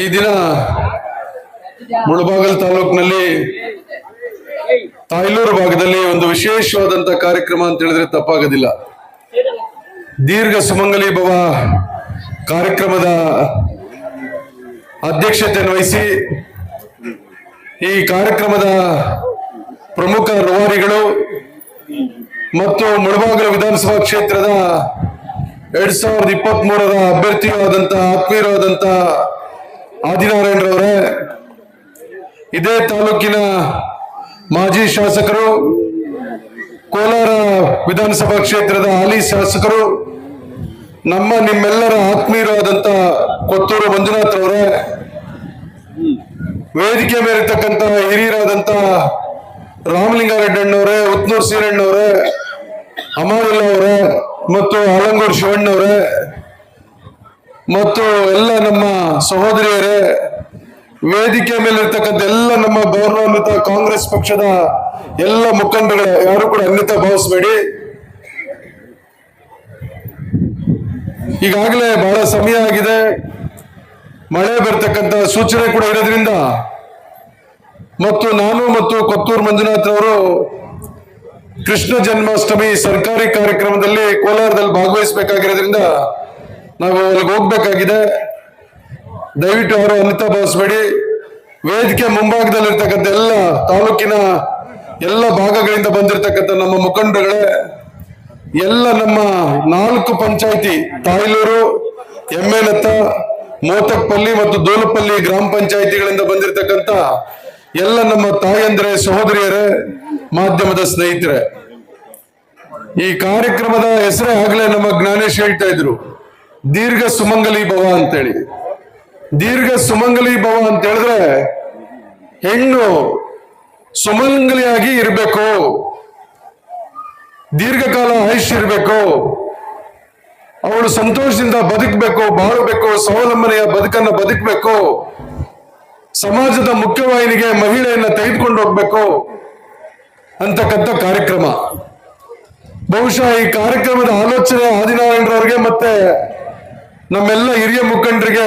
ಈ ದಿನ ಮುಳಬಾಗಲ್ ತಾಲೂಕಿನಲ್ಲಿ ತಾಯ್ಲೂರು ಭಾಗದಲ್ಲಿ ಒಂದು ವಿಶೇಷವಾದಂತ ಕಾರ್ಯಕ್ರಮ ಅಂತ ಹೇಳಿದ್ರೆ ತಪ್ಪಾಗೋದಿಲ್ಲ. ದೀರ್ಘ ಸುಮಂಗಲಿ ಭವ ಕಾರ್ಯಕ್ರಮದ ಅಧ್ಯಕ್ಷತೆಯನ್ನು ವಹಿಸಿ ಈ ಕಾರ್ಯಕ್ರಮದ ಪ್ರಮುಖ ರೂವಾರಿಗಳು ಮತ್ತು ಮುಳಬಾಗಲು ವಿಧಾನಸಭಾ ಕ್ಷೇತ್ರದ ಎರಡ್ ಸಾವಿರದ ಇಪ್ಪತ್ತ್ ಮೂರರ ಅಭ್ಯರ್ಥಿಯೂ ಆದಂತ ಆತ್ಮೀಯರೂ ಆದಿನಾರಾಯಣರವರೇ, ಇದೇ ತಾಲೂಕಿನ ಮಾಜಿ ಶಾಸಕರು, ಕೋಲಾರ ವಿಧಾನಸಭಾ ಕ್ಷೇತ್ರದ ಹಾಲಿ ಶಾಸಕರು, ನಮ್ಮ ನಿಮ್ಮೆಲ್ಲರ ಆತ್ಮೀಯರು ಕೊತ್ತೂರು ಮಂಜುನಾಥ್ ಅವರೇ ವೇದಿಕೆ ಮೇಲಿರ್ತಕ್ಕಂಥ ಹಿರಿಯರಾದಂತ ರಾಮಲಿಂಗಾರೆಡ್ಡಣ್ಣವರೇ ಉತ್ನೂರ್ ಸೀರಣ್ಣವರೇ, ಅಮಾನುಲ್ಲ ಅವರೇ ಮತ್ತು ಆಲಂಗೂರ್ ಶಿವಣ್ಣವರೇ, ಮತ್ತು ಎಲ್ಲ ನಮ್ಮ ಸಹೋದರಿಯರೇ, ವೇದಿಕೆ ಮೇಲಿರ್ತಕ್ಕಂಥ ಎಲ್ಲ ನಮ್ಮ ಗೌರವಾನ್ವಿತ ಕಾಂಗ್ರೆಸ್ ಪಕ್ಷದ ಎಲ್ಲ ಮುಖಂಡಗಳೇ ಯಾರು ಕೂಡ ಅನ್ಯತ ಭಾವಿಸಬೇಡಿ. ಈಗಾಗಲೇ ಬಹಳ ಸಮಯ ಆಗಿದೆ. ಮಳೆ ಬರ್ತಕ್ಕಂಥ ಸೂಚನೆ ಕೂಡ ಇರೋದ್ರಿಂದ, ಮತ್ತು ನಾನು ಮತ್ತು ಕೊತ್ತೂರು ಮಂಜುನಾಥ್ ಅವರು ಕೃಷ್ಣ ಜನ್ಮಾಷ್ಟಮಿ ಸರ್ಕಾರಿ ಕಾರ್ಯಕ್ರಮದಲ್ಲಿ ಕೋಲಾರದಲ್ಲಿ ಭಾಗವಹಿಸಬೇಕಾಗಿರೋದ್ರಿಂದ ನಾವು ಅಲ್ಲಿಗೆ ಹೋಗ್ಬೇಕಾಗಿದೆ. ದಯವಿಟ್ಟು ಅವರು ಅನಿತಾ ಭಾವಿಸ್ಬೇಡಿ. ವೇದಿಕೆ ಮುಂಭಾಗದಲ್ಲಿರ್ತಕ್ಕಂಥ ಎಲ್ಲ ತಾಲೂಕಿನ ಎಲ್ಲ ಭಾಗಗಳಿಂದ ಬಂದಿರತಕ್ಕಂಥ ನಮ್ಮ ಮುಖಂಡಗಳೇ ಎಲ್ಲ ನಮ್ಮ ನಾಲ್ಕು ಪಂಚಾಯಿತಿ, ತಾಯ್ಲೂರು ಎಮ್ಮೆನತ್ತ ಮೋತಕ್ಪಲ್ಲಿ ಮತ್ತು ದೋಲಪಲ್ಲಿ ಗ್ರಾಮ ಪಂಚಾಯಿತಿಗಳಿಂದ ಬಂದಿರತಕ್ಕಂಥ ಎಲ್ಲ ನಮ್ಮ ತಾಯಂದ್ರೆ, ಸಹೋದರಿಯರೇ, ಮಾಧ್ಯಮದ ಸ್ನೇಹಿತರೆ, ಈ ಕಾರ್ಯಕ್ರಮದ ಹೆಸರೇ ಆಗ್ಲೇ ನಮ್ಮ ಜ್ಞಾನೇಶ್ ಹೇಳ್ತಾ ಇದ್ರು, ದೀರ್ಘ ಸುಮಂಗಲಿ ಭವ ಅಂತೇಳಿ. ದೀರ್ಘ ಸುಮಂಗಲಿ ಭವ ಅಂತ ಹೇಳಿದ್ರೆ, ಹೆಣ್ಣು ಸುಮಂಗಲಿಯಾಗಿ ಇರಬೇಕು, ದೀರ್ಘಕಾಲ ಆಯುಷ್ ಇರಬೇಕು, ಅವಳು ಸಂತೋಷದಿಂದ ಬದುಕಬೇಕು, ಬಾಳಬೇಕು, ಸ್ವಾವಲಂಬನೆಯ ಬದುಕನ್ನ ಬದುಕಬೇಕು ಸಮಾಜದ ಮುಖ್ಯವಾಹಿನಿಗೆ ಮಹಿಳೆಯನ್ನ ತೆಗೆದುಕೊಂಡು ಹೋಗ್ಬೇಕು ಅಂತಕ್ಕಂಥ ಕಾರ್ಯಕ್ರಮ. ಬಹುಶಃ ಈ ಕಾರ್ಯಕ್ರಮದ ಆಲೋಚನೆ ಆದಿನಾರಾಯಣರವ್ರಿಗೆ ಮತ್ತೆ ನಮ್ಮೆಲ್ಲ ಹಿರಿಯ ಮುಖಂಡರಿಗೆ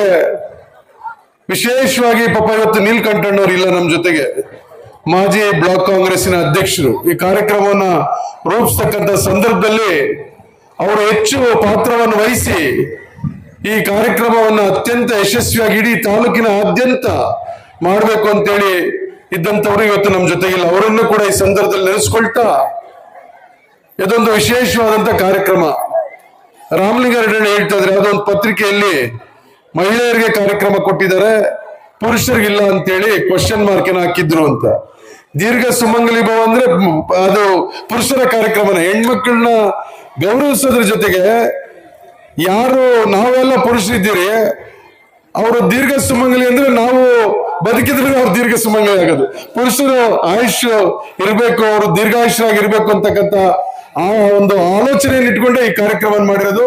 ವಿಶೇಷವಾಗಿ ಪಾಪ ಇವತ್ತು ನೀಲ್ಕಂಠಣ್ಣವ್ರು ಇಲ್ಲ ನಮ್ಮ ಜೊತೆಗೆ. ಮಾಜಿ ಬ್ಲಾಕ್ ಕಾಂಗ್ರೆಸ್ಸಿನ ಅಧ್ಯಕ್ಷರು. ಈ ಕಾರ್ಯಕ್ರಮವನ್ನ ರೂಪಿಸ್ತಕ್ಕಂಥ ಸಂದರ್ಭದಲ್ಲಿ ಅವರು ಹೆಚ್ಚು ಪಾತ್ರವನ್ನು ವಹಿಸಿ ಈ ಕಾರ್ಯಕ್ರಮವನ್ನು ಅತ್ಯಂತ ಯಶಸ್ವಿಯಾಗಿ ಇಡೀ ತಾಲೂಕಿನಾದ್ಯಂತ ಮಾಡಬೇಕು ಅಂತೇಳಿ ಇದ್ದಂಥವ್ರು ಇವತ್ತು ನಮ್ಮ ಜೊತೆಗಿಲ್ಲ. ಅವರನ್ನು ಕೂಡ ಈ ಸಂದರ್ಭದಲ್ಲಿ ನೆನೆಸ್ಕೊಳ್ತಾ ಇದೊಂದು ವಿಶೇಷವಾದಂತ ಕಾರ್ಯಕ್ರಮ. ರಾಮಲಿಂಗಾರೆಡ್ಡಿ ಹೇಳ್ತಾ ಇದ್ರೆ ಅದೊಂದು ಪತ್ರಿಕೆಯಲ್ಲಿ ಮಹಿಳೆಯರಿಗೆ ಕಾರ್ಯಕ್ರಮ ಕೊಟ್ಟಿದ್ದಾರೆ, ಪುರುಷರಿಗಿಲ್ಲ ಅಂತೇಳಿ ಕ್ವಶನ್ ಮಾರ್ಕ್ ಏನ ಹಾಕಿದ್ರು ಅಂತ. ದೀರ್ಘ ಸುಮಂಗಲಿ ಭವ ಅಂದ್ರೆ ಅದು ಪುರುಷರ ಕಾರ್ಯಕ್ರಮನ. ಹೆಣ್ಮಕ್ಳನ್ನ ಗೌರವಿಸೋದ್ರ ಜೊತೆಗೆ ಯಾರು ನಾವೆಲ್ಲ ಪುರುಷರಿದ್ದೀರಿ, ಅವರು ದೀರ್ಘ ಸುಮಂಗಲಿ ಅಂದ್ರೆ ನಾವು ಬದುಕಿದ್ರೆ ಅವ್ರು ದೀರ್ಘ ಸುಮಂಗಲಿ ಆಗೋದು. ಪುರುಷರು ಆಯುಷ್ ಇರಬೇಕು, ಅವರು ದೀರ್ಘಾಯುಷ್ಯರಾಗಿರ್ಬೇಕು ಅಂತಕ್ಕಂಥ ಆ ಒಂದು ಆಲೋಚನೆಯನ್ನು ಇಟ್ಕೊಂಡೆ ಈ ಕಾರ್ಯಕ್ರಮ ಮಾಡಿರೋದು.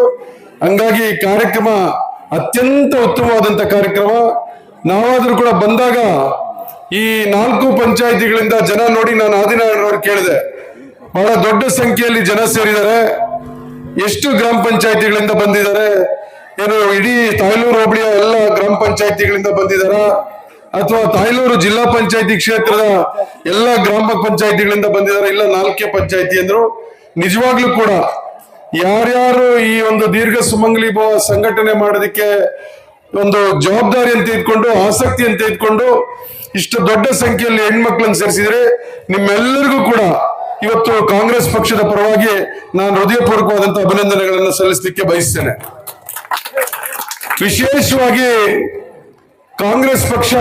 ಹಂಗಾಗಿ ಈ ಕಾರ್ಯಕ್ರಮ ಅತ್ಯಂತ ಉತ್ತಮವಾದಂತ ಕಾರ್ಯಕ್ರಮ. ನಾವಾದ್ರೂ ಕೂಡ ಬಂದಾಗ ಈ ನಾಲ್ಕು ಪಂಚಾಯಿತಿಗಳಿಂದ ಜನ ನೋಡಿ ನಾನು ಆದಿನಾರಾಯಣವ್ರು ಕೇಳಿದೆ. ಬಹಳ ದೊಡ್ಡ ಸಂಖ್ಯೆಯಲ್ಲಿ ಜನ ಸೇರಿದ್ದಾರೆ. ಎಷ್ಟು ಗ್ರಾಮ ಪಂಚಾಯಿತಿಗಳಿಂದ ಬಂದಿದ್ದಾರೆ? ಏನು ಇಡೀ ತಾಯ್ಲೂರು ಹೋಬಳಿಯ ಎಲ್ಲ ಗ್ರಾಮ ಪಂಚಾಯಿತಿಗಳಿಂದ ಬಂದಿದಾರ ಅಥವಾ ತಾಯ್ಲೂರು ಜಿಲ್ಲಾ ಪಂಚಾಯಿತಿ ಕ್ಷೇತ್ರದ ಎಲ್ಲ ಗ್ರಾಮ ಪಂಚಾಯಿತಿಗಳಿಂದ ಬಂದಿದ್ದಾರೆ. ಇಲ್ಲ, ನಾಲ್ಕೇ ಪಂಚಾಯತಿ ಅಂದ್ರು. ನಿಜವಾಗ್ಲೂ ಕೂಡ ಯಾರ್ಯಾರು ಈ ಒಂದು ದೀರ್ಘ ಸುಮಂಗಲಿ ಭವ ಸಂಘಟನೆ ಮಾಡೋದಕ್ಕೆ ಒಂದು ಜವಾಬ್ದಾರಿಯನ್ನು ಆಸಕ್ತಿ ಅಂತ ತೆಗೆದುಕೊಂಡು ಇಷ್ಟು ದೊಡ್ಡ ಸಂಖ್ಯೆಯಲ್ಲಿ ಹೆಣ್ಮಕ್ಳನ್ನು ಸೇರಿಸಿದ್ರೆ ನಿಮ್ಮೆಲ್ಲರಿಗೂ ಕೂಡ ಇವತ್ತು ಕಾಂಗ್ರೆಸ್ ಪಕ್ಷದ ಪರವಾಗಿ ನಾನು ಹೃದಯಪೂರ್ವಕವಾದಂತಹ ಅಭಿನಂದನೆಗಳನ್ನು ಸಲ್ಲಿಸಲಿಕ್ಕೆ ಬಯಸ್ತೇನೆ. ವಿಶೇಷವಾಗಿ ಕಾಂಗ್ರೆಸ್ ಪಕ್ಷ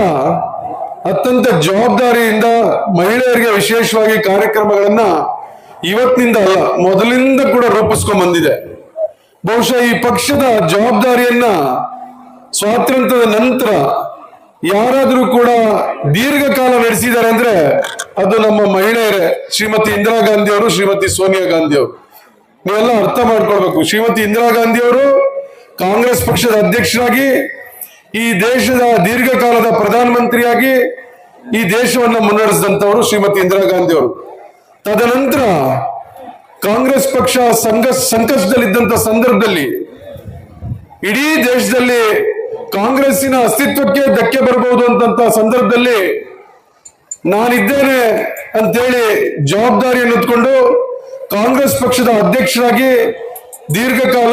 ಅತ್ಯಂತ ಜವಾಬ್ದಾರಿಯಿಂದ ಮಹಿಳೆಯರಿಗೆ ವಿಶೇಷವಾಗಿ ಕಾರ್ಯಕ್ರಮಗಳನ್ನ ಇವತ್ತಿನಿಂದ ಅಲ್ಲ, ಮೊದಲಿಂದ ಕೂಡ ರೂಪಿಸ್ಕೊಂಡ್ ಬಂದಿದೆ ಬಹುಶಃ ಈ ಪಕ್ಷದ ಜವಾಬ್ದಾರಿಯನ್ನ ಸ್ವಾತಂತ್ರ್ಯದ ನಂತರ ಯಾರಾದರೂ ಕೂಡ ದೀರ್ಘಕಾಲ ನಡೆಸಿದ್ದಾರೆ ಅಂದ್ರೆ ಅದು ನಮ್ಮ ಮಹಿಳೆಯರೇ, ಶ್ರೀಮತಿ ಇಂದಿರಾ ಗಾಂಧಿ ಅವರು ಶ್ರೀಮತಿ ಸೋನಿಯಾ ಗಾಂಧಿ ಅವರು ನೀವೆಲ್ಲ ಅರ್ಥ ಮಾಡ್ಕೊಳ್ಬೇಕು. ಶ್ರೀಮತಿ ಇಂದಿರಾ ಗಾಂಧಿ ಅವರು ಕಾಂಗ್ರೆಸ್ ಪಕ್ಷದ ಅಧ್ಯಕ್ಷರಾಗಿ ಈ ದೇಶದ ದೀರ್ಘಕಾಲದ ಪ್ರಧಾನಮಂತ್ರಿಯಾಗಿ ಈ ದೇಶವನ್ನು ಮುನ್ನಡೆಸಿದಂತವರು ಶ್ರೀಮತಿ ಇಂದಿರಾ ಗಾಂಧಿ ಅವರು ತದನಂತರ ಕಾಂಗ್ರೆಸ್ ಪಕ್ಷ ಸಂಘ ಸಂಕಷ್ಟದಲ್ಲಿದ್ದಂತ ಸಂದರ್ಭದಲ್ಲಿ ಇಡೀ ದೇಶದಲ್ಲಿ ಕಾಂಗ್ರೆಸ್ಸಿನ ಅಸ್ತಿತ್ವಕ್ಕೆ ಧಕ್ಕೆ ಬರಬಹುದು ಅಂತಂತ ಸಂದರ್ಭದಲ್ಲಿ ನಾನಿದ್ದೇನೆ ಅಂತೇಳಿ ಜವಾಬ್ದಾರಿಯನ್ನು ಕಾಂಗ್ರೆಸ್ ಪಕ್ಷದ ಅಧ್ಯಕ್ಷರಾಗಿ ದೀರ್ಘಕಾಲ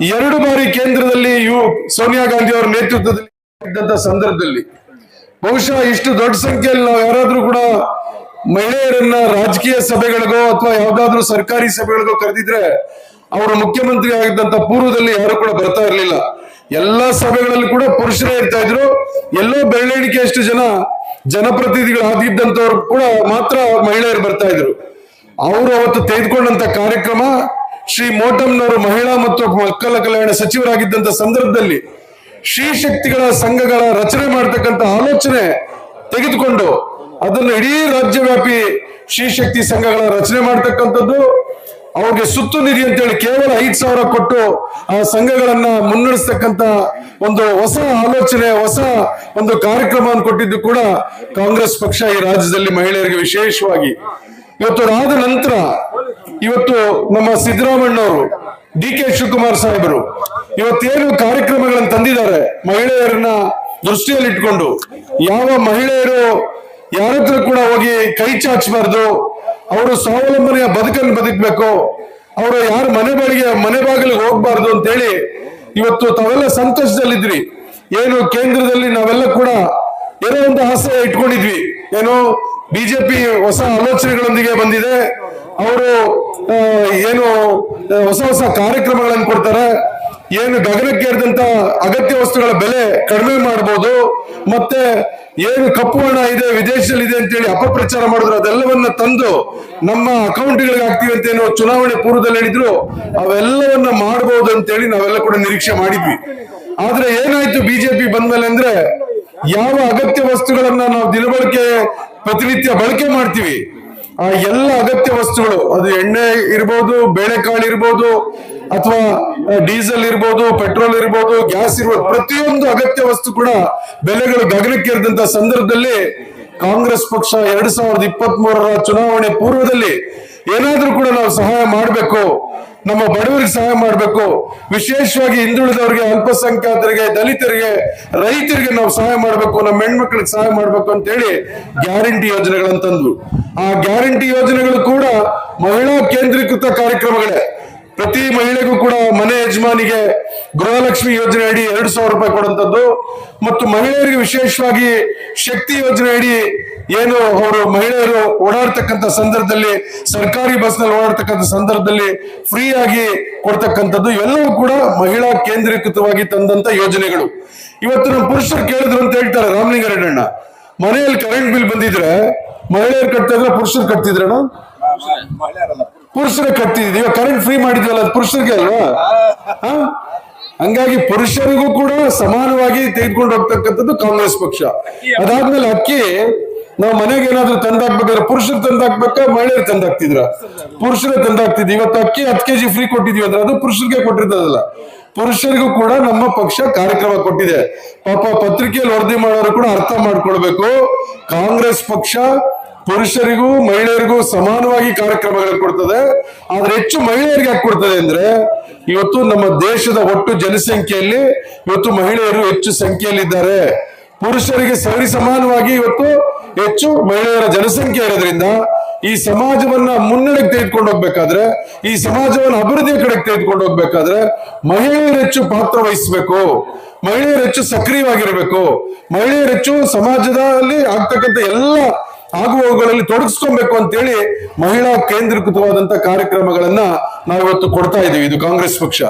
ಎರಡು ಬಾರಿ ಕೇಂದ್ರದಲ್ಲಿ ಯು ಸೋನಿಯಾ ಗಾಂಧಿ ಅವರ ನೇತೃತ್ವದಲ್ಲಿ ಇದ್ದಂತ ಸಂದರ್ಭದಲ್ಲಿ. ಬಹುಶಃ ಇಷ್ಟು ದೊಡ್ಡ ಸಂಖ್ಯೆಯಲ್ಲಿ ನಾವು ಯಾರಾದ್ರೂ ಕೂಡ ಮಹಿಳೆಯರನ್ನ ರಾಜಕೀಯ ಸಭೆಗಳಿಗೋ ಅಥವಾ ಯಾವ್ದಾದ್ರು ಸರ್ಕಾರಿ ಸಭೆಗಳಿಗೋ ಕರೆದಿದ್ರೆ ಅವರು ಮುಖ್ಯಮಂತ್ರಿ ಆಗಿದ್ದಂತ ಪೂರ್ವದಲ್ಲಿ ಯಾರು ಕೂಡ ಬರ್ತಾ ಇರಲಿಲ್ಲ. ಎಲ್ಲಾ ಸಭೆಗಳಲ್ಲಿ ಕೂಡ ಪುರುಷರೇ ಇರ್ತಾ ಇದ್ರು. ಎಲ್ಲೋ ಬೆಳ್ಳೆಣಿಕೆಯಷ್ಟು ಜನ ಜನಪ್ರತಿನಿಧಿಗಳಾಗಿದ್ದಂತವ್ರು ಕೂಡ ಮಾತ್ರ ಮಹಿಳೆಯರು ಬರ್ತಾ ಇದ್ರು. ಅವರು ಅವತ್ತು ತೆಗೆದುಕೊಂಡಂತ ಕಾರ್ಯಕ್ರಮ ಶ್ರೀ ಮೋಟಮ್ನವರು ಮಹಿಳಾ ಮತ್ತು ಮಕ್ಕಳ ಕಲ್ಯಾಣ ಸಚಿವರಾಗಿದ್ದಂತ ಸಂದರ್ಭದಲ್ಲಿ ಶ್ರೀ ಶಕ್ತಿಗಳ ಸಂಘಗಳ ರಚನೆ ಮಾಡತಕ್ಕಂತ ಆಲೋಚನೆ ತೆಗೆದುಕೊಂಡು ಅದನ್ನು ಇಡೀ ರಾಜ್ಯವ್ಯಾಪಿ ಶ್ರೀ ಶಕ್ತಿ ಸಂಘಗಳ ರಚನೆ ಮಾಡ್ತಕ್ಕಂಥದ್ದು. ಅವ್ರಿಗೆ ಸುತ್ತು ನಿಧಿ ಅಂತೇಳಿ ಕೇವಲ ಐದ್ ಸಾವಿರ ಕೊಟ್ಟು ಆ ಸಂಘಗಳನ್ನ ಮುನ್ನಡೆಸ್ತಕ್ಕಂತ ಒಂದು ಹೊಸ ಆಲೋಚನೆ, ಹೊಸ ಒಂದು ಕಾರ್ಯಕ್ರಮವನ್ನು ಕೊಟ್ಟಿದ್ದು ಕೂಡ ಕಾಂಗ್ರೆಸ್ ಪಕ್ಷ ಈ ರಾಜ್ಯದಲ್ಲಿ ಮಹಿಳೆಯರಿಗೆ ವಿಶೇಷವಾಗಿ. ಇವತ್ತು ಅದಾದ ನಂತರ ಇವತ್ತು ನಮ್ಮ ಸಿದ್ದರಾಮಣ್ಣವರು ಡಿ ಕೆ ಶಿವಕುಮಾರ್ ಸಾಹೇಬರು ಇವತ್ತೇನು ಕಾರ್ಯಕ್ರಮಗಳನ್ನು ತಂದಿದ್ದಾರೆ ಮಹಿಳೆಯರನ್ನ ದೃಷ್ಟಿಯಲ್ಲಿ ಇಟ್ಕೊಂಡು ಯಾವ ಮಹಿಳೆಯರು ಯಾರ ಹತ್ರ ಕೂಡ ಹೋಗಿ ಕೈ ಚಾಚಬಾರ್ದು, ಅವರು ಸ್ವಾವಲಂಬನೆಯ ಬದುಕನ್ನು ಬದುಕಬೇಕು, ಅವರು ಯಾರ ಮನೆ ಬಾಡಿಗೆ ಮನೆ ಬಾಗಿಲಿಗೆ ಹೋಗ್ಬಾರ್ದು ಅಂತೇಳಿ ಇವತ್ತು ತಾವೆಲ್ಲ ಸಂತೋಷದಲ್ಲಿದ್ವಿ ಏನು ಕೇಂದ್ರದಲ್ಲಿ ನಾವೆಲ್ಲ ಕೂಡ ಏನೋ ಒಂದು ಆಸೆ ಇಟ್ಕೊಂಡಿದ್ವಿ. ಏನು ಬಿಜೆಪಿ ಹೊಸ ಆಲೋಚನೆಗಳೊಂದಿಗೆ ಬಂದಿದೆ. ಅವರು ಏನು ಹೊಸ ಹೊಸ ಕಾರ್ಯಕ್ರಮಗಳನ್ನು ಕೊಡ್ತಾರೆ. ಏನು ಗಗನಕ್ಕೇರಿದಂತ ಅಗತ್ಯ ವಸ್ತುಗಳ ಬೆಲೆ ಕಡಿಮೆ ಮಾಡಬಹುದು ಮತ್ತೆ ಏನು ಕಪ್ಪು ಹಣ ಇದೆ, ವಿದೇಶದಲ್ಲಿ ಇದೆ ಅಂತೇಳಿ ಅಪಪ್ರಚಾರ ಮಾಡಿದ್ರು, ಅದೆಲ್ಲವನ್ನ ತಂದು ನಮ್ಮ ಅಕೌಂಟ್ಗಳಿಗೆ ಹಾಕ್ತೀವಿ ಅಂತ ಏನೋ ಚುನಾವಣೆ ಪೂರ್ವದಲ್ಲಿ ಹೇಳಿದ್ರು, ಅವೆಲ್ಲವನ್ನ ಮಾಡಬಹುದು ಅಂತೇಳಿ ನಾವೆಲ್ಲ ಕೂಡ ನಿರೀಕ್ಷೆ ಮಾಡಿದ್ವಿ. ಆದ್ರೆ ಏನಾಯ್ತು ಬಿಜೆಪಿ ಬಂದ್ಮೇಲೆ ಅಂದ್ರೆ ಯಾವ ಅಗತ್ಯ ವಸ್ತುಗಳನ್ನ ನಾವು ದಿನಬಳಕೆ ಪ್ರತಿನಿತ್ಯ ಬಳಕೆ ಮಾಡ್ತೀವಿ. ಆ ಎಲ್ಲ ಅಗತ್ಯ ವಸ್ತುಗಳು, ಅದು ಎಣ್ಣೆ ಇರ್ಬೋದು, ಬೇಳೆಕಾಳು ಇರ್ಬೋದು, ಅಥವಾ ಡೀಸೆಲ್ ಇರ್ಬೋದು, ಪೆಟ್ರೋಲ್ ಇರ್ಬೋದು, ಗ್ಯಾಸ್ ಇರ್ಬೋದು, ಪ್ರತಿಯೊಂದು ಅಗತ್ಯ ವಸ್ತು ಕೂಡ ಬೆಲೆಗಳು ಗಗನಕ್ಕೇರಿದಂತ ಸಂದರ್ಭದಲ್ಲಿ ಕಾಂಗ್ರೆಸ್ ಪಕ್ಷ ಎರಡ್ ಸಾವಿರದ ಇಪ್ಪತ್ತ್ ಚುನಾವಣೆ ಪೂರ್ವದಲ್ಲಿ ಏನಾದ್ರೂ ಕೂಡ ನಾವು ಸಹಾಯ ಮಾಡಬೇಕು. ನಮ್ಮ ಬಡವರಿಗೆ ಸಹಾಯ ಮಾಡಬೇಕು. ವಿಶೇಷವಾಗಿ ಹಿಂದುಳಿದವರಿಗೆ, ಅಲ್ಪಸಂಖ್ಯಾತರಿಗೆ, ದಲಿತರಿಗೆ, ರೈತರಿಗೆ ನಾವು ಸಹಾಯ ಮಾಡಬೇಕು, ನಮ್ಮ ಹೆಣ್ಮಕ್ಳಿಗೆ ಸಹಾಯ ಮಾಡಬೇಕು ಅಂತ ಹೇಳಿ ಗ್ಯಾರಂಟಿ ಯೋಜನೆಗಳನ್ನು ತಂದ್ರು ಆ ಗ್ಯಾರಂಟಿ ಯೋಜನೆಗಳು ಕೂಡ ಮಹಿಳಾ ಕೇಂದ್ರೀಕೃತ ಕಾರ್ಯಕ್ರಮಗಳೇ. ಪ್ರತಿ ಮಹಿಳೆಗೂ ಕೂಡ ಮನೆ ಯಜಮಾನಿಗೆ ಗೃಹಲಕ್ಷ್ಮಿ ಯೋಜನೆ ಅಡಿ ಎರಡು ಸಾವಿರ ರೂಪಾಯಿ ಕೊಡುವಂಥದ್ದು ಮತ್ತು ಮಹಿಳೆಯರಿಗೆ ವಿಶೇಷವಾಗಿ ಶಕ್ತಿ ಯೋಜನೆ ಅಡಿ ಏನು ಅವರು ಮಹಿಳೆಯರು ಓಡಾಡ್ತಕ್ಕಂಥ ಸಂದರ್ಭದಲ್ಲಿ, ಸರ್ಕಾರಿ ಬಸ್ನಲ್ಲಿ ಓಡಾಡ್ತಕ್ಕಂಥ ಸಂದರ್ಭದಲ್ಲಿ ಫ್ರೀ ಆಗಿ ಕೊಡ್ತಕ್ಕಂಥದ್ದು ಎಲ್ಲವೂ ಕೂಡ ಮಹಿಳಾ ಕೇಂದ್ರೀಕೃತವಾಗಿ ತಂದಂತ ಯೋಜನೆಗಳು. ಇವತ್ತು ನಮ್ಮ ಪುರುಷರು ಕೇಳಿದ್ರು ಅಂತ ಹೇಳ್ತಾರೆ ರಾಮಲಿಂಗಾರೆಡ್ಡಣ್ಣ ಮನೆಯಲ್ಲಿ ಕರೆಂಟ್ ಬಿಲ್ ಬಂದಿದ್ರೆ ಮಹಿಳೆಯರು ಕಟ್ತಾ ಇದ್ರೆ ಪುರುಷರು ಕಟ್ತಿದ್ರಣ ಪುರುಷರೇ ಇವಾಗ ಕರೆಂಟ್ ಫ್ರೀ ಮಾಡಿದ್ವಲ್ಲ, ಅದು ಪುರುಷರಿಗೆ ಅಲ್ವಾ? ಹಂಗಾಗಿ ಪುರುಷರಿಗೂ ಕೂಡ ಸಮಾನವಾಗಿ ತೆಗೆದುಕೊಂಡು ಹೋಗ್ತಕ್ಕಂಥದ್ದು ಕಾಂಗ್ರೆಸ್ ಪಕ್ಷ. ಅದಾದ್ಮೇಲೆ ಅಕ್ಕಿ, ನಾವು ಮನೆಗೆ ಏನಾದ್ರು ತಂದಾಕ್ಬೇಕಾದ್ರೆ ಪುರುಷರು ತಂದಾಕ್ಬೇಕಾ, ಮಹಿಳೆಯರು ತಂದಾಕ್ತಿದ್ರ? ಪುರುಷರೇ ತಂದಾಕ್ತಿದ್ವಿ. ಇವತ್ತು ಅಕ್ಕಿ ಹತ್ತು ಕೆಜಿ ಫ್ರೀ ಕೊಟ್ಟಿದೀವಿ ಅಂದ್ರೆ ಅದು ಪುರುಷರಿಗೆ ಕೊಟ್ಟಿರ್ತದಲ್ಲ. ಪುರುಷರಿಗೂ ಕೂಡ ನಮ್ಮ ಪಕ್ಷ ಕಾರ್ಯಕ್ರಮ ಕೊಟ್ಟಿದೆ. ಪಾಪ ಪತ್ರಿಕೆಯಲ್ಲಿ ವರದಿ ಮಾಡೋರು ಕೂಡ ಅರ್ಥ ಮಾಡ್ಕೊಳ್ಬೇಕು. ಕಾಂಗ್ರೆಸ್ ಪಕ್ಷ ಪುರುಷರಿಗೂ ಮಹಿಳೆಯರಿಗೂ ಸಮಾನವಾಗಿ ಕಾರ್ಯಕ್ರಮಗಳನ್ನು ಕೊಡ್ತದೆ. ಆದ್ರೆ ಹೆಚ್ಚು ಮಹಿಳೆಯರಿಗೆ ಯಾಕೆ ಕೊಡ್ತದೆ ಅಂದ್ರೆ, ಇವತ್ತು ನಮ್ಮ ದೇಶದ ಒಟ್ಟು ಜನಸಂಖ್ಯೆಯಲ್ಲಿ ಇವತ್ತು ಮಹಿಳೆಯರು ಹೆಚ್ಚು ಸಂಖ್ಯೆಯಲ್ಲಿದ್ದಾರೆ. ಪುರುಷರಿಗೆ ಸರಿ ಸಮಾನವಾಗಿ ಇವತ್ತು ಹೆಚ್ಚು ಮಹಿಳೆಯರ ಜನಸಂಖ್ಯೆ ಇರೋದ್ರಿಂದ ಈ ಸಮಾಜವನ್ನ ಮುನ್ನಡೆಗೆ ತೆಗೆದುಕೊಂಡು ಹೋಗ್ಬೇಕಾದ್ರೆ, ಈ ಸಮಾಜವನ್ನ ಅಭಿವೃದ್ಧಿಯ ಕಡೆಗೆ ತೆಗೆದುಕೊಂಡು ಹೋಗ್ಬೇಕಾದ್ರೆ ಮಹಿಳೆಯರು ಹೆಚ್ಚು ಪಾತ್ರ ವಹಿಸಬೇಕು. ಮಹಿಳೆಯರು ಹೆಚ್ಚು ಸಕ್ರಿಯವಾಗಿರ್ಬೇಕು. ಮಹಿಳೆಯರು ಹೆಚ್ಚು ಸಮಾಜದಲ್ಲಿ ಆಗ್ತಕ್ಕಂಥ ಎಲ್ಲ ಆಗುವವುಗಳಲ್ಲಿ ತೊಡಗಿಸ್ಕೊಬೇಕು ಅಂತೇಳಿ ಮಹಿಳಾ ಕೇಂದ್ರೀಕೃತವಾದಂತ ಕಾರ್ಯಕ್ರಮಗಳನ್ನ ನಾವು ಇವತ್ತು ಕೊಡ್ತಾ ಇದೀವಿ ಇದು ಕಾಂಗ್ರೆಸ್ ಪಕ್ಷ.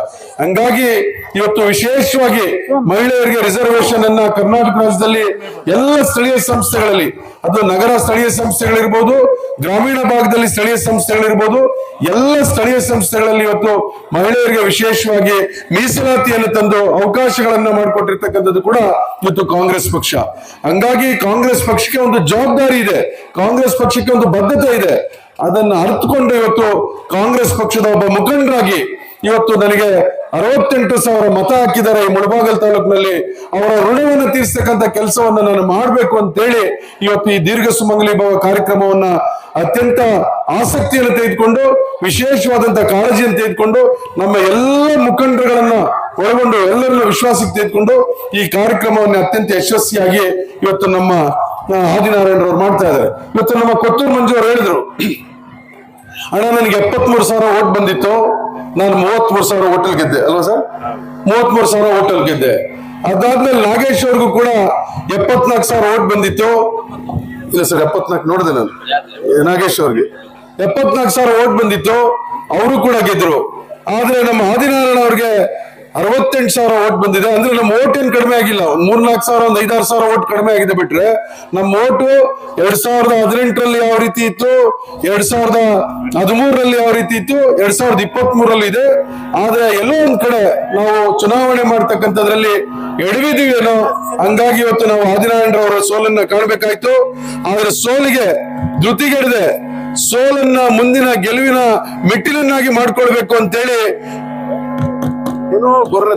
ಹಂಗಾಗಿ ಇವತ್ತು ವಿಶೇಷವಾಗಿ ಮಹಿಳೆಯರಿಗೆ ರಿಸರ್ವೇಶನ್ ಅನ್ನ ಕರ್ನಾಟಕ ರಾಜ್ಯದಲ್ಲಿ ಎಲ್ಲ ಸ್ಥಳೀಯ ಸಂಸ್ಥೆಗಳಲ್ಲಿ, ಅದು ನಗರ ಸ್ಥಳೀಯ ಸಂಸ್ಥೆಗಳಿರ್ಬೋದು, ಗ್ರಾಮೀಣ ಭಾಗದಲ್ಲಿ ಸ್ಥಳೀಯ ಸಂಸ್ಥೆಗಳಿರ್ಬೋದು, ಎಲ್ಲ ಸ್ಥಳೀಯ ಸಂಸ್ಥೆಗಳಲ್ಲಿ ಇವತ್ತು ಮಹಿಳೆಯರಿಗೆ ವಿಶೇಷವಾಗಿ ಮೀಸಲಾತಿಯನ್ನು ತಂದು ಅವಕಾಶಗಳನ್ನ ಮಾಡಿಕೊಟ್ಟಿರ್ತಕ್ಕಂಥದ್ದು ಕೂಡ ಇವತ್ತು ಕಾಂಗ್ರೆಸ್ ಪಕ್ಷ. ಹಂಗಾಗಿ ಕಾಂಗ್ರೆಸ್ ಪಕ್ಷಕ್ಕೆ ಒಂದು ಜವಾಬ್ದಾರಿ ಇದೆ, ಕಾಂಗ್ರೆಸ್ ಪಕ್ಷಕ್ಕೆ ಒಂದು ಬದ್ಧತೆ ಇದೆ. ಅದನ್ನ ಅರ್ಥಕೊಂಡು ಇವತ್ತು ಕಾಂಗ್ರೆಸ್ ಪಕ್ಷದ ಒಬ್ಬ ಮುಖಂಡರಾಗಿ ಇವತ್ತು ನನಗೆ ಅರವತ್ತೆಂಟು ಸಾವಿರ ಮತ ಹಾಕಿದ್ದಾರೆ ಈ ಮುಳಬಾಗಲ್ ತಾಲೂಕಿನಲ್ಲಿ. ಅವರ ಋಣವನ್ನು ತೀರಿಸ್ತಕ್ಕಂಥ ಕೆಲಸವನ್ನು ನಾನು ಮಾಡಬೇಕು ಅಂತೇಳಿ ಇವತ್ತು ಈ ದೀರ್ಘ ಸುಮಂಗಲಿ ಭವ ಕಾರ್ಯಕ್ರಮವನ್ನ ಅತ್ಯಂತ ಆಸಕ್ತಿಯನ್ನು ತೆಗೆದುಕೊಂಡು ವಿಶೇಷವಾದಂತಹ ಕಾಳಜಿಯನ್ನು ತೆಗೆದುಕೊಂಡು, ನಮ್ಮ ಎಲ್ಲ ಮುಖಂಡರುಗಳನ್ನ ಒಳಗೊಂಡು ಎಲ್ಲರನ್ನ ವಿಶ್ವಾಸಕ್ಕೆ ತೆಗೆದುಕೊಂಡು ಈ ಕಾರ್ಯಕ್ರಮವನ್ನು ಅತ್ಯಂತ ಯಶಸ್ವಿಯಾಗಿ ಇವತ್ತು ನಮ್ಮ ಆದಿನಾರಾಯಣರವ್ರು ಮಾಡ್ತಾ ಇದ್ದಾರೆ. ಮತ್ತೆ ನಮ್ಮ ಕೊತ್ತೂರು ಮಂಜು ಅವ್ರು ಹೇಳಿದ್ರು, ಅಣ್ಣ, ನನಗೆ ಎಪ್ಪತ್ಮೂರು ಸಾವಿರ ಓಟ್ ಬಂದಿತ್ತು. ನಾನು ಮೂವತ್ಮೂರು ಸಾವಿರ ಹೋಟೆಲ್ ಗೆದ್ದೆ. ಅಲ್ವಾ ಸರ್? ಮೂವತ್ಮೂರು ಸಾವಿರ ಹೋಟೆಲ್ ಗೆದ್ದೆ. ಅದಾದ್ಮೇಲೆ ನಾಗೇಶ್ ಅವ್ರಿಗೂ ಕೂಡ ಎಪ್ಪತ್ನಾಲ್ಕು ಸಾವಿರ ಓಟ್ ಬಂದಿತ್ತು. ಇಲ್ಲ ಸರ್, ಎಪ್ಪತ್ನಾಲ್ಕು ನೋಡಿದೆ ನಾನು. ನಾಗೇಶ್ ಅವ್ರಿಗೆ. ಎಪ್ಪತ್ನಾಲ್ಕು ಸಾವಿರ ಓಟ್ ಬಂದಿತ್ತು. ಅವರು ಕೂಡ ಗೆದ್ರು. ಆದ್ರೆ ನಮ್ಮ ಆದಿನಾರಾಯಣ ಅವ್ರಿಗೆ ಅರವತ್ತೆಂಟು ಸಾವಿರ ಓಟ್ ಬಂದಿದೆ. ಅಂದ್ರೆ ನಮ್ಮ ಓಟ್ ಏನ್ ಕಡಿಮೆ ಆಗಿಲ್ಲ. ಒಂದ್ ಮೂರ್ನಾಲ್ಕು ಸಾವಿರ, ಒಂದ್ ಐದಾರು ಸಾವಿರ ಓಟ್ ಕಡಿಮೆ ಆಗಿದೆ ಬಿಟ್ರೆ ನಮ್ಮ ಓಟು ಎರಡ್ ಸಾವಿರದ ಹದಿನೆಂಟರಲ್ಲಿ ಯಾವ ರೀತಿ ಇತ್ತು? ಎರಡ್ ಸಾವಿರದ ಹದಿಮೂರರಲ್ಲಿ ಯಾವ ರೀತಿ ಇತ್ತು? ಎರಡ್ ಸಾವಿರದ ಇಪ್ಪತ್ತ್ ಮೂರಲ್ಲಿ ಇದೆ. ಆದ್ರೆ ಎಲ್ಲೋ ಒಂದ್ ಕಡೆ ನಾವು ಚುನಾವಣೆ ಮಾಡ್ತಕ್ಕಂಥದ್ರಲ್ಲಿ ಎಡವಿದೀವೇನೋ ಹಂಗಾಗಿ ಇವತ್ತು ನಾವು ಆದಿನಾರಾಯಣರವರ ಸೋಲನ್ನ ಕಾಣಬೇಕಾಯ್ತು. ಆದ್ರೆ ಸೋಲಿಗೆ ಧೃತಿಗೆಡದೆ ಸೋಲನ್ನ ಮುಂದಿನ ಗೆಲುವಿನ ಮೆಟ್ಟಿಲನ್ನಾಗಿ ಮಾಡ್ಕೊಳ್ಬೇಕು ಅಂತೇಳಿ ಏನೋ ಗೊರ್ರ